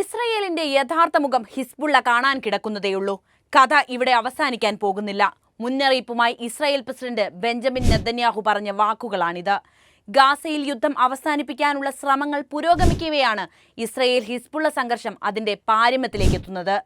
ഇസ്രയേലിന്റെ യഥാർത്ഥ മുഖം ഹിസ്ബുള്ള കാണാൻ കിടക്കുന്നതേയുള്ളൂ. കഥ ഇവിടെ അവസാനിക്കാൻ പോകുന്നില്ല. മുന്നറിയിപ്പുമായി ഇസ്രായേൽ പ്രസിഡന്റ് ബെഞ്ചമിൻ നെതന്യാഹു പറഞ്ഞ വാക്കുകളാണിത്. ഗാസയിൽ യുദ്ധം അവസാനിപ്പിക്കാനുള്ള ശ്രമങ്ങൾ പുരോഗമിക്കവെയാണ് ഇസ്രയേൽ ഹിസ്ബുള്ള സംഘർഷം അതിന്റെ പാരമ്യത്തിലേക്ക് എത്തുന്നത്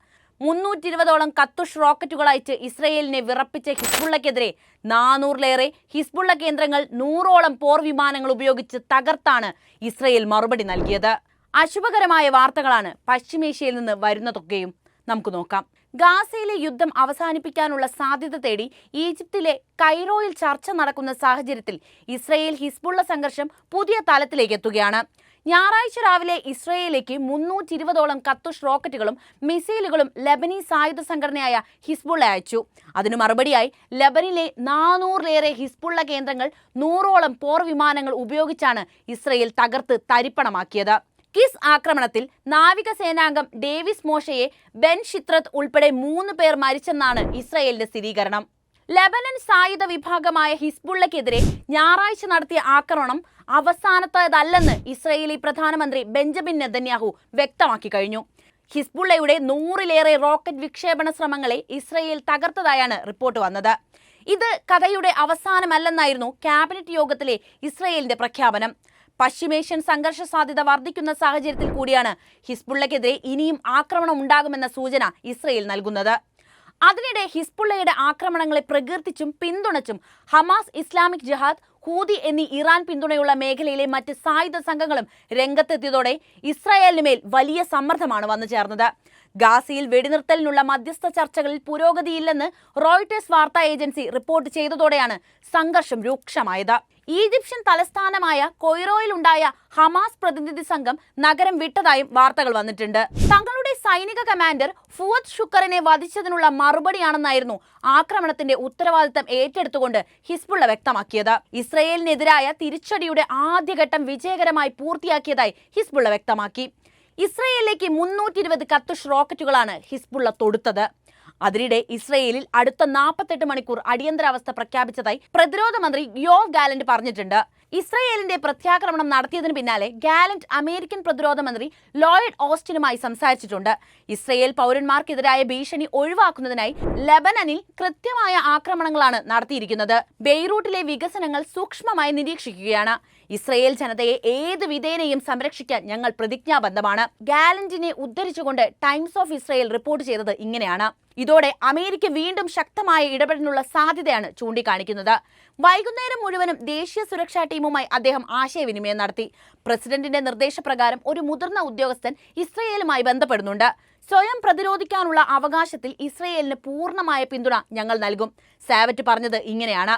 മുന്നൂറ്റി ഇരുപതോളം കത്തുഷ് റോക്കറ്റുകൾ അയച്ച് ഇസ്രയേലിനെ വിറപ്പിച്ച ഹിസ്ബുള്ളക്കെതിരെ നാനൂറിലേറെ ഹിസ്ബുള്ള കേന്ദ്രങ്ങൾ നൂറോളം പോർ വിമാനങ്ങൾ ഉപയോഗിച്ച് തകർത്താണ് ഇസ്രയേൽ മറുപടി നൽകിയത്. അശുഭകരമായ വാർത്തകളാണ് പശ്ചിമേഷ്യയിൽ നിന്ന് വരുന്നതൊക്കെയും നമുക്ക് നോക്കാം. ഗാസയിലെ യുദ്ധം അവസാനിപ്പിക്കാനുള്ള സാധ്യത തേടി ഈജിപ്തിലെ കൈറോയിൽ ചർച്ച നടക്കുന്ന സാഹചര്യത്തിൽ ഇസ്രയേൽ ഹിസ്ബുള്ള സംഘർഷം പുതിയ തലത്തിലേക്ക് എത്തുകയാണ്. ഞായറാഴ്ച രാവിലെ ഇസ്രയേലിലേക്ക് മുന്നൂറ്റി ഇരുപതോളം കത്തുഷ് റോക്കറ്റുകളും മിസൈലുകളും ലബനീസ് ആയുധ സംഘടനയായ ഹിസ്ബുള്ള അയച്ചു. അതിനു മറുപടിയായി ലബനിലെ നാനൂറിലേറെ ഹിസ്ബുള്ള കേന്ദ്രങ്ങൾ നൂറോളം പോർ വിമാനങ്ങൾ ഉപയോഗിച്ചാണ് ഇസ്രയേൽ തകർത്ത് തരിപ്പണമാക്കിയത്. കിസ് ആക്രമണത്തിൽ നാവികസേനാംഗം ഡേവിസ് മോഷയെ ബെൻ ഷിത്രത്ത് ഉൾപ്പെടെ മൂന്ന് പേർ മരിച്ചെന്നാണ് ഇസ്രയേലിന്റെ സ്ഥിരീകരണം. ലെബനൻ സായുധ വിഭാഗമായ ഹിസ്ബുള്ളക്കെതിരെ ഞായറാഴ്ച നടത്തിയ ആക്രമണം അവസാനത്തേതല്ലെന്ന് ഇസ്രയേലി പ്രധാനമന്ത്രി ബെഞ്ചമിൻ നെതന്യാഹു വ്യക്തമാക്കി കഴിഞ്ഞു. ഹിസ്ബുള്ളയുടെ നൂറിലേറെ റോക്കറ്റ് വിക്ഷേപണ ശ്രമങ്ങളെ ഇസ്രയേൽ തകർത്തതായാണ് റിപ്പോർട്ട് വന്നത്. ഇത് കഥയുടെ അവസാനമല്ലെന്നായിരുന്നു ക്യാബിനറ്റ് യോഗത്തിലെ ഇസ്രയേലിന്റെ പ്രഖ്യാപനം. പശ്ചിമേഷ്യൻ സംഘർഷ സാധ്യത വർദ്ധിക്കുന്ന സാഹചര്യത്തിൽ കൂടിയാണ് ഹിസ്ബുള്ളക്കെതിരെ ഇനിയും ആക്രമണം ഉണ്ടാകുമെന്ന സൂചന ഇസ്രയേൽ നൽകുന്നത്. അതിനിടെ ഹിസ്ബുള്ളയുടെ ആക്രമണങ്ങളെ പ്രകീർത്തിച്ചും പിന്തുണച്ചും ഹമാസ് ഇസ്ലാമിക് ജിഹാദ് ഹൂതി എന്നീ ഇറാൻ പിന്തുണയുള്ള മേഖലയിലെ മറ്റ് സായുധ സംഘങ്ങളും രംഗത്തെത്തിയതോടെ ഇസ്രായേലിന് മേൽ വലിയ സമ്മർദ്ദമാണ് വന്നു ചേർന്നത് ഗാസയിൽ വെടിനിർത്തലിനുള്ള മധ്യസ്ഥ ചർച്ചകളിൽ പുരോഗതിയില്ലെന്ന് റോയിട്ടേഴ്സ് വാർത്താ ഏജൻസി റിപ്പോർട്ട് ചെയ്തതോടെയാണ് സംഘർഷം രൂക്ഷമായത്. ഈജിപ്ഷ്യൻ തലസ്ഥാനമായ കൊയ്റോയിലുണ്ടായ ഹമാസ് പ്രതിനിധി സംഘം നഗരം വിട്ടതായും വാർത്തകൾ വന്നിട്ടുണ്ട്. തങ്ങളുടെ സൈനിക കമാൻഡർ ഫുവത് ഷുക്കറിനെ വധിച്ചതിനുള്ള മറുപടിയാണെന്നായിരുന്നു ആക്രമണത്തിന്റെ ഉത്തരവാദിത്തം ഏറ്റെടുത്തുകൊണ്ട് ഹിസ്ബുള്ള വ്യക്തമാക്കിയത്. ഇസ്രയേലിനെതിരായ തിരിച്ചടിയുടെ ആദ്യഘട്ടം വിജയകരമായി പൂർത്തിയാക്കിയതായി ഹിസ്ബുള്ള വ്യക്തമാക്കി. ഇസ്രയേലിലേക്ക് മുന്നൂറ്റി ഇരുപത് കത്തുഷ് റോക്കറ്റുകളാണ് ഹിസ്ബുള്ള തൊടുത്തത്. അതിനിടെ ഇസ്രയേലിൽ അടുത്ത നാൽപ്പത്തെട്ട് മണിക്കൂർ അടിയന്തരാവസ്ഥ പ്രഖ്യാപിച്ചതായി പ്രതിരോധ മന്ത്രി യോവ് ഗാലന്റ് പറഞ്ഞിട്ടുണ്ട്. ഇസ്രയേലിന്റെ പ്രത്യാക്രമണം നടത്തിയതിന് പിന്നാലെ ഗാലന്റ് അമേരിക്കൻ പ്രതിരോധ മന്ത്രി ലോയിഡ് ഓസ്റ്റിനുമായി സംസാരിച്ചിട്ടുണ്ട്. ഇസ്രയേൽ പൗരന്മാർക്കെതിരായ ഭീഷണി ഒഴിവാക്കുന്നതിനായി ലബനനിൽ കൃത്യമായ ആക്രമണങ്ങളാണ് നടത്തിയിരിക്കുന്നത്. ബെയ്റൂട്ടിലെ വികസനങ്ങൾ സൂക്ഷ്മമായി നിരീക്ഷിക്കുകയാണ്. ഇസ്രയേൽ ജനതയെ ഏത് വിധേനയും സംരക്ഷിക്കാൻ ഞങ്ങൾ പ്രതിജ്ഞാബദ്ധമാണ്. ഗാലന്റിനെ ഉദ്ധരിച്ചുകൊണ്ട് ടൈംസ് ഓഫ് ഇസ്രയേൽ റിപ്പോർട്ട് ചെയ്തത് ഇങ്ങനെയാണ്. ഇതോടെ അമേരിക്ക വീണ്ടും ശക്തമായ ഇടപെടലിനുള്ള സാധ്യതയാണ് ചൂണ്ടിക്കാണിക്കുന്നത്. വൈകുന്നേരം മുഴുവനും ദേശീയ സുരക്ഷാ ടീമുമായി അദ്ദേഹം ആശയവിനിമയം നടത്തി. പ്രസിഡന്റിന്റെ നിർദ്ദേശപ്രകാരം ഒരു മുതിർന്ന ഉദ്യോഗസ്ഥൻ ഇസ്രയേലുമായി ബന്ധപ്പെടുന്നുണ്ട്. സ്വയം പ്രതിരോധിക്കാനുള്ള അവകാശത്തിൽ ഇസ്രയേലിന് പൂർണമായ പിന്തുണ ഞങ്ങൾ നൽകും. സാവറ്റ് പറഞ്ഞത് ഇങ്ങനെയാണ്.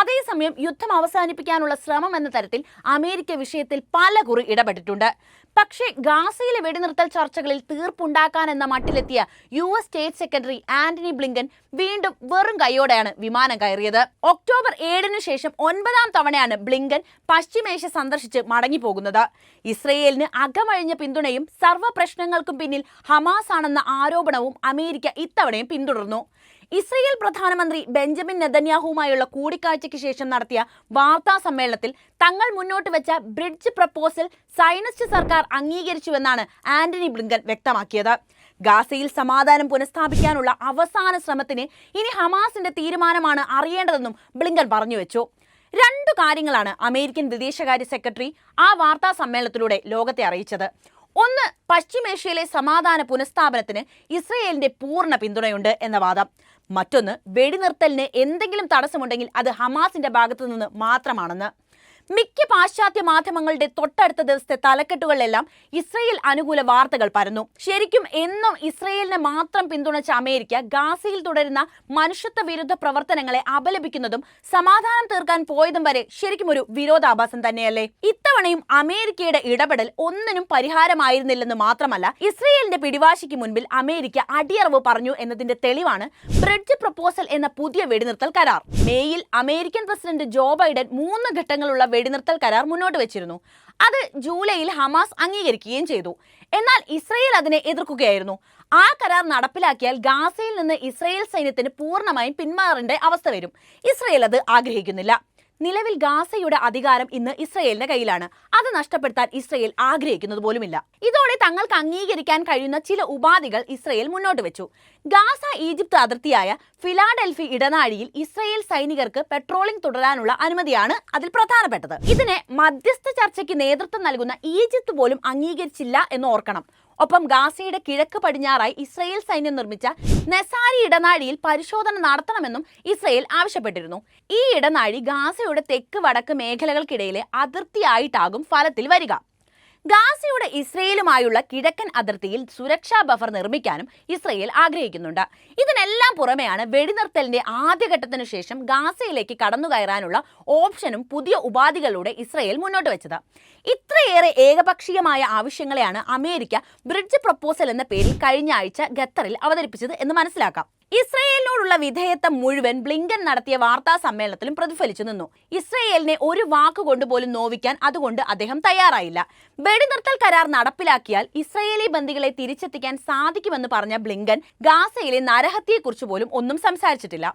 അതേസമയം യുദ്ധം അവസാനിപ്പിക്കാനുള്ള ശ്രമം എന്ന തരത്തിൽ അമേരിക്ക വിഷയത്തിൽ പല കുറി ഇടപെട്ടിട്ടുണ്ട്. പക്ഷേ ഗാസയിലെ വെടിനിർത്തൽ ചർച്ചകളിൽ തീർപ്പുണ്ടാക്കാൻ എന്ന മട്ടിലെത്തിയ U S state secretary Antony Blinken വീണ്ടും വെറും കൈയോടെയാണ് വിമാനം കയറിയത്. ഒക്ടോബർ ഏഴിന് ശേഷം ഒൻപതാം തവണയാണ് ബ്ലിങ്കൻ പശ്ചിമേഷ്യ സന്ദർശിച്ച് മടങ്ങിപ്പോകുന്നത്. ഇസ്രയേലിന് അകമഴിഞ്ഞ പിന്തുണയും സർവ പ്രശ്നങ്ങൾക്കും പിന്നിൽ ഹമാസ് ആണെന്ന ആരോപണവും അമേരിക്ക ഇത്തവണയും പിന്തുടർന്നു. ഇസ്രയേൽ പ്രധാനമന്ത്രി ബെഞ്ചമിൻ നെതന്യാഹുവുമായുള്ള കൂടിക്കാഴ്ചയ്ക്ക് ശേഷം നടത്തിയ വാർത്താ സമ്മേളനത്തിൽ തങ്ങൾ മുന്നോട്ട് വെച്ച ബ്രിഡ്ജ് പ്രപ്പോസൽ സൈനിസ്റ്റ് സർക്കാർ അംഗീകരിച്ചുവെന്നാണ് ആന്റണി ബ്ലിങ്കൻ വ്യക്തമാക്കിയത്. ഗാസയിൽ സമാധാനം പുനഃസ്ഥാപിക്കാനുള്ള അവസാന ശ്രമത്തിന് ഇനി ഹമാസിന്റെ തീരുമാനമാണ് അറിയേണ്ടതെന്നും ബ്ലിങ്കൻ പറഞ്ഞു വെച്ചു രണ്ടു കാര്യങ്ങളാണ് അമേരിക്കൻ വിദേശകാര്യ സെക്രട്ടറി ആ വാർത്താ സമ്മേളനത്തിലൂടെ ലോകത്തെ അറിയിച്ചത്. ഒന്ന് പശ്ചിമേഷ്യയിലെ സമാധാന പുനഃസ്ഥാപനത്തിന് ഇസ്രയേലിന്റെ പൂർണ പിന്തുണയുണ്ട് എന്ന വാദം. മറ്റൊന്ന് വെടിനിർത്തലിന് എന്തെങ്കിലും തടസ്സമുണ്ടെങ്കിൽ അത് ഹമാസിന്റെ ഭാഗത്തു നിന്ന് മാത്രമാണെന്ന് മിക്ക പാശ്ചാത്യ മാധ്യമങ്ങളുടെ തൊട്ടടുത്ത ദിവസത്തെ തലക്കെട്ടുകളിലെല്ലാം ഇസ്രയേൽ അനുകൂല വാർത്തകൾ പരന്നു. ശരിക്കും എന്നും ഇസ്രയേലിനെ മാത്രം പിന്തുണച്ച അമേരിക്ക ഗാസയിൽ തുടരുന്ന മനുഷ്യത്വ വിരുദ്ധ പ്രവർത്തനങ്ങളെ അപലപിക്കുന്നതും സമാധാനം തീർക്കാൻ പോയതും വരെ ശരിക്കും ഒരു വിരോധാഭാസം തന്നെയല്ലേ? ഇത്തവണയും അമേരിക്കയുടെ ഇടപെടൽ ഒന്നിനും പരിഹാരമായിരുന്നില്ലെന്ന് മാത്രമല്ല ഇസ്രയേലിന്റെ പിടിവാശിക്ക് മുൻപിൽ അമേരിക്ക അടിയറവ് പറഞ്ഞു എന്നതിന്റെ തെളിവാണ് ബ്രിഡ്ജ് പ്രപ്പോസൽ എന്ന പുതിയ വെടിനിർത്തൽ കരാർ. മേയിൽ അമേരിക്കൻ പ്രസിഡന്റ് ജോ ബൈഡൻ മൂന്ന് ഘട്ടങ്ങളുള്ള വെടിനിർത്തൽ കരാർ മുന്നോട്ട് വെച്ചിരുന്നു. അത് ജൂലൈയിൽ ഹമാസ് അംഗീകരിക്കുകയും ചെയ്തു. എന്നാൽ ഇസ്രയേൽ അതിനെ എതിർക്കുകയായിരുന്നു. ആ കരാർ നടപ്പിലാക്കിയാൽ ഗാസയിൽ നിന്ന് ഇസ്രയേൽ സൈന്യത്തിന് പൂർണമായും പിന്മാറേണ്ട അവസ്ഥ വരും. ഇസ്രയേൽ അത് ആഗ്രഹിക്കുന്നില്ല. നിലവിൽ ഗാസയുടെ അധികാരം ഇന്ന് ഇസ്രയേലിന്റെ കയ്യിലാണ്. അത് നഷ്ടപ്പെടുത്താൻ ഇസ്രയേൽ ആഗ്രഹിക്കുന്നത് പോലുമില്ല. ഇതോടെ തങ്ങൾക്ക് അംഗീകരിക്കാൻ കഴിയുന്ന ചില ഉപാധികൾ ഇസ്രയേൽ മുന്നോട്ട് വെച്ചു. ഗാസ ഈജിപ്ത് അതിർത്തിയായ ഫിലാഡൽഫി ഇടനാഴിയിൽ ഇസ്രയേൽ സൈനികർക്ക് പെട്രോളിംഗ് തുടരാനുള്ള അനുമതിയാണ് അതിൽ പ്രധാനപ്പെട്ടത്. ഇതിനെ മധ്യസ്ഥ ചർച്ചയ്ക്ക് നേതൃത്വം നൽകുന്ന ഈജിപ്ത് പോലും അംഗീകരിച്ചില്ല എന്ന് ഓർക്കണം. ഒപ്പം ഗാസയുടെ കിഴക്ക് പടിഞ്ഞാറായി ഇസ്രയേൽ സൈന്യം നിർമ്മിച്ച നെസാരി ഇടനാഴിയിൽ പരിശോധന നടത്തണമെന്നും ഇസ്രയേൽ ആവശ്യപ്പെട്ടിരുന്നു. ഈ ഇടനാഴി ഗാസയുടെ തെക്ക് വടക്ക് മേഖലകൾക്കിടയിലെ അതിർത്തിയായിട്ടാകും ഫലത്തിൽ വരിക. ഗാസയുടെ ഇസ്രയേലുമായുള്ള കിഴക്കൻ അതിർത്തിയിൽ സുരക്ഷാ ബഫർ നിർമ്മിക്കാനും ഇസ്രയേൽ ആഗ്രഹിക്കുന്നുണ്ട്. ഇതിനെല്ലാം പുറമെയാണ് വെടിനിർത്തലിന്റെ ആദ്യഘട്ടത്തിനു ശേഷം ഗാസയിലേക്ക് കടന്നുകയറാനുള്ള ഓപ്ഷനും പുതിയ ഉപാധികളിലൂടെ ഇസ്രയേൽ മുന്നോട്ട് വെച്ചത്. ഇത്രയേറെ ഏകപക്ഷീയമായ ആവശ്യങ്ങളെയാണ് അമേരിക്ക ബ്രിഡ്ജ് പ്രപ്പോസൽ എന്ന പേരിൽ കഴിഞ്ഞ ആഴ്ച ഖത്തറിൽ അവതരിപ്പിച്ചത് എന്ന് മനസ്സിലാക്കാം. ഇസ്രയേലിനോടുള്ള വിധേയത്വം മുഴുവൻ ബ്ലിങ്കൻ നടത്തിയ വാർത്താ സമ്മേളനത്തിലും പ്രതിഫലിച്ചു നിന്നു. ഇസ്രയേലിനെ ഒരു വാക്കുകൊണ്ട് പോലും നോവിക്കാൻ അതുകൊണ്ട് അദ്ദേഹം തയ്യാറായില്ല. വെടിനിർത്തൽ കരാർ നടപ്പിലാക്കിയാൽ ഇസ്രയേലി ബന്ദികളെ തിരിച്ചെത്തിക്കാൻ സാധിക്കുമെന്ന് പറഞ്ഞ ബ്ലിങ്കൻ ഗാസയിലെ നരഹത്യയെക്കുറിച്ച് പോലും ഒന്നും സംസാരിച്ചിട്ടില്ല.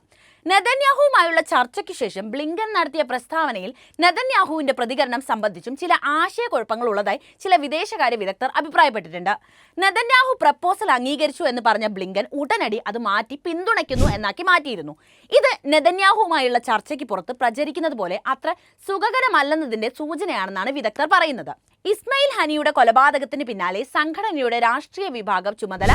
നെതന്യാഹുവുമായുള്ള ചർച്ചയ്ക്ക് ശേഷം ബ്ലിങ്കൻ നടത്തിയ പ്രസ്താവനയിൽ നെതന്യാഹുവിന്റെ പ്രതികരണം സംബന്ധിച്ചും ചില ആശയക്കുഴപ്പങ്ങൾ ഉള്ളതായി ചില വിദേശകാര്യ വിദഗ്ധർ അഭിപ്രായപ്പെട്ടിട്ടുണ്ട്. നെതന്യാഹു പ്രപ്പോസൽ അംഗീകരിച്ചു എന്ന് പറഞ്ഞ ബ്ലിങ്കൻ ഉടനടി അത് മാറ്റി പിന്തുണയ്ക്കുന്നു എന്നാക്കി മാറ്റിയിരുന്നു. ഇത് നെതന്യാഹുവുമായുള്ള ചർച്ചയ്ക്ക് പുറത്ത് പ്രചരിക്കുന്നത് പോലെ അത്ര സുഖകരമല്ലെന്നതിന്റെ സൂചനയാണെന്നാണ് വിദഗ്ധർ പറയുന്നത്. ഇസ്മയിൽ ഹനിയുടെ കൊലപാതകത്തിന് പിന്നാലെ സംഘടനയുടെ രാഷ്ട്രീയ വിഭാഗം ചുമതല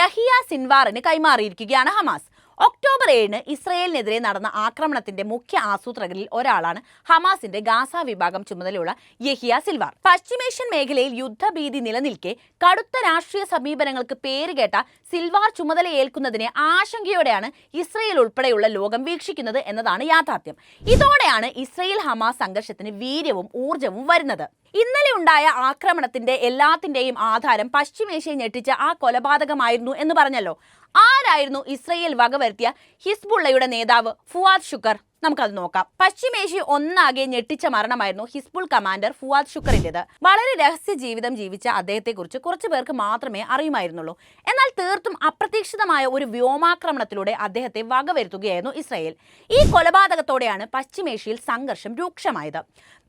യഹിയ സിൻവാറിന് കൈമാറിയിരിക്കുകയാണ് ഹമാസ്. ഒക്ടോബർ ഏഴിന് ഇസ്രയേലിനെതിരെ നടന്ന ആക്രമണത്തിന്റെ മുഖ്യ ആസൂത്രകരിൽ ഒരാളാണ് ഹമാസിന്റെ ഗാസ വിഭാഗം ചുമതലയുള്ള യഹിയ സിൽവാർ. പശ്ചിമേഷ്യൻ മേഖലയിൽ യുദ്ധഭീതി നിലനിൽക്കെ കടുത്ത രാഷ്ട്രീയ സമീപനങ്ങൾക്ക് പേരുകേട്ട സിൽവാർ ചുമതലയേൽക്കുന്നതിനെ ആശങ്കയോടെയാണ് ഇസ്രയേൽ ഉൾപ്പെടെയുള്ള ലോകം വീക്ഷിക്കുന്നത് എന്നതാണ് യാഥാർത്ഥ്യം. ഇതോടെയാണ് ഇസ്രയേൽ ഹമാസ് സംഘർഷത്തിന് വീര്യവും ഊർജവും വരുന്നത്. ഇന്നലെ ഉണ്ടായ ആക്രമണത്തിന്റെ എല്ലാത്തിന്റെയും ആധാരം പശ്ചിമേഷ്യയെ ഞെട്ടിച്ച ആ കൊലപാതകമായിരുന്നു എന്ന് പറഞ്ഞല്ലോ. ആരായിരുന്നു ഇസ്രയേൽ വകവരുത്തിയ ഹിസ്ബുള്ളയുടെ നേതാവ് ഫുവാദ് ഷുക്കർ നമുക്കത് നോക്കാം. പശ്ചിമേഷ്യ ഒന്നാകെ ഞെട്ടിച്ച മരണമായിരുന്നു ഹിസ്ബുൾ കമാൻഡർ ഫുവാദ് ഷുക്കറിന്റേത് വളരെ രഹസ്യ ജീവിതം ജീവിച്ച അദ്ദേഹത്തെക്കുറിച്ച് കുറച്ചു പേർക്ക് മാത്രമേ അറിയുമായിരുന്നുള്ളൂ. എന്നാൽ തീർത്തും അപ്രതീക്ഷിതമായ ഒരു വ്യോമാക്രമണത്തിലൂടെ അദ്ദേഹത്തെ വകവരുത്തുകയായിരുന്നു ഇസ്രായേൽ. ഈ കൊലപാതകത്തോടെയാണ് പശ്ചിമേഷ്യയിൽ സംഘർഷം രൂക്ഷമായത്.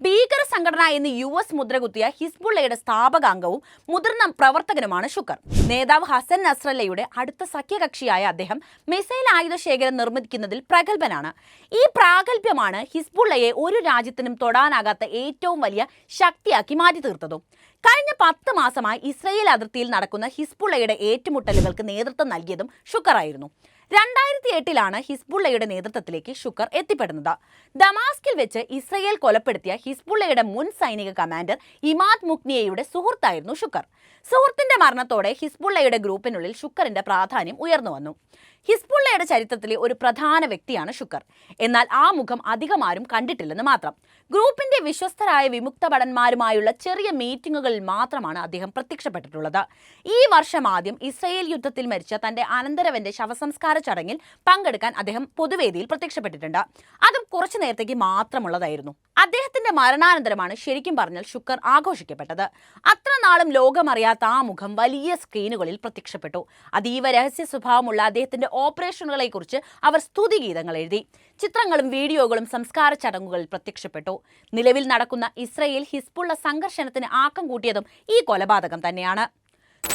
ഭീകര സംഘടന എന്ന് യു എസ് മുദ്രകുത്തിയ ഹിസ്ബുള്ളയുടെ സ്ഥാപകാംഗവും മുതിർന്ന പ്രവർത്തകനുമാണ് ഷുക്കർ നേതാവ് ഹസൻ നസ്രല്ലയുടെ അടുത്ത സഖ്യകക്ഷിയായ അദ്ദേഹം മിസൈൽ ആയുധ ശേഖരം നിർമ്മിക്കുന്നതിൽ പ്രഗത്ഭനാണ്. ഈ പ്രാഗൽഭ്യമാണ് ഹിസ്ബുള്ളയെ ഒരു രാജ്യത്തിനും തൊടാനാകാത്ത ഏറ്റവും വലിയ ശക്തിയാക്കി മാറ്റി തീർത്തതും കഴിഞ്ഞ പത്ത് മാസമായി ഇസ്രയേൽ അതിർത്തിയിൽ നടക്കുന്ന ഹിസ്ബുള്ളയുടെ ഏറ്റുമുട്ടലുകൾക്ക് നേതൃത്വം നൽകിയതും ഷുക്കറായിരുന്നു രണ്ടായിരത്തി എട്ടിലാണ് ഹിസ്ബുള്ളയുടെ നേതൃത്വത്തിലേക്ക് ഷുക്കർ എത്തിപ്പെടുന്നത്. ദമാസ്കിൽ വെച്ച് ഇസ്രയേൽ കൊലപ്പെടുത്തിയ ഹിസ്ബുള്ളയുടെ മുൻ സൈനിക കമാൻഡർ ഇമാദ് മുക്നിയയുടെ സുഹൃത്തായിരുന്നു ഷുക്കർ. സുഹൃത്തിന്റെ മരണത്തോടെ ഹിസ്ബുള്ളയുടെ ഗ്രൂപ്പിനുള്ളിൽ ഷുക്കറിന്റെ പ്രാധാന്യം ഉയർന്നു വന്നു. ഹിസ്ബുള്ളയുടെ ചരിത്രത്തിലെ ഒരു പ്രധാന വ്യക്തിയാണ് ഷുക്കർ. എന്നാൽ ആ മുഖം അധികമാരും കണ്ടിട്ടില്ലെന്ന് മാത്രം. ഗ്രൂപ്പിന്റെ വിശ്വസ്തരായ വിമുക്ത ഭടന്മാരുമായുള്ള ചെറിയ മീറ്റിംഗുകളിൽ മാത്രമാണ് അദ്ദേഹം പ്രത്യക്ഷപ്പെട്ടിട്ടുള്ളത്. ഈ വർഷം ആദ്യം ഇസ്രയേൽ യുദ്ധത്തിൽ മരിച്ച തന്റെ അനന്തരവന്റെ ശവസംസ്കാര ചടങ്ങിൽ പങ്കെടുക്കാൻ അദ്ദേഹം പൊതുവേദിയിൽ പ്രത്യക്ഷപ്പെട്ടിട്ടുണ്ട്. അതും കുറച്ചു നേരത്തേക്ക് മാത്രമുള്ളതായിരുന്നു. അദ്ദേഹത്തിന്റെ മരണാനന്തരമാണ് ശരിക്കും പറഞ്ഞാൽ ശുക്കർ ആഘോഷിക്കപ്പെട്ടത്. അത്ര നാളും ലോകമറിയാത്ത ആ മുഖം വലിയ സ്ക്രീനുകളിൽ പ്രത്യക്ഷപ്പെട്ടു. അതീവ രഹസ്യ സ്വഭാവമുള്ള അദ്ദേഹത്തിന്റെ ഓപ്പറേഷനുകളെക്കുറിച്ച് അവർ സ്തുതി ഗീതങ്ങൾ എഴുതി. ചിത്രങ്ങളും വീഡിയോകളും സംസ്കാര ചടങ്ങുകളിൽ പ്രത്യക്ഷപ്പെട്ടു. നിലവിൽ നടക്കുന്ന ഇസ്രയേൽ ഹിസ്ബുള്ള സംഘർഷണത്തിന് ആക്കം കൂട്ടിയതും ഈ കൊലപാതകം തന്നെയാണ്.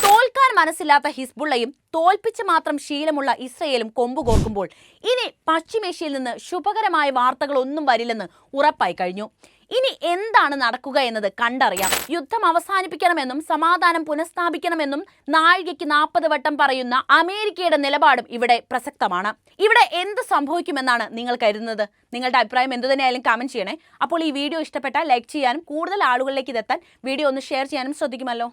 തോൽക്കാൻ മനസ്സില്ലാത്ത ഹിസ്ബുള്ളയും തോൽപ്പിച്ച് മാത്രം ശീലമുള്ള ഇസ്രയേലും കൊമ്പുകോർക്കുമ്പോൾ ഇനി പശ്ചിമേഷ്യയിൽ നിന്ന് ശുഭകരമായ വാർത്തകളൊന്നും വരില്ലെന്ന് ഉറപ്പായി കഴിഞ്ഞു. ഇനി എന്താണ് നടക്കുക എന്നത് കണ്ടറിയാം. യുദ്ധം അവസാനിപ്പിക്കണമെന്നും സമാധാനം പുനഃസ്ഥാപിക്കണമെന്നും നാഴികയ്ക്ക് നാൽപ്പത് വട്ടം പറയുന്ന അമേരിക്കയുടെ നിലപാടും ഇവിടെ പ്രസക്തമാണ്. ഇവിടെ എന്ത് സംഭവിക്കുമെന്നാണ് നിങ്ങൾ കരുതുന്നത്? നിങ്ങളുടെ അഭിപ്രായം എന്തു തന്നെയായാലും കമന്റ് ചെയ്യണേ. അപ്പോൾ ഈ വീഡിയോ ഇഷ്ടപ്പെട്ടാൽ ലൈക്ക് ചെയ്യാനും കൂടുതൽ ആളുകളിലേക്ക് ഇതെത്താൻ വീഡിയോ ഒന്ന് ഷെയർ ചെയ്യാനും ശ്രദ്ധിക്കുമല്ലോ.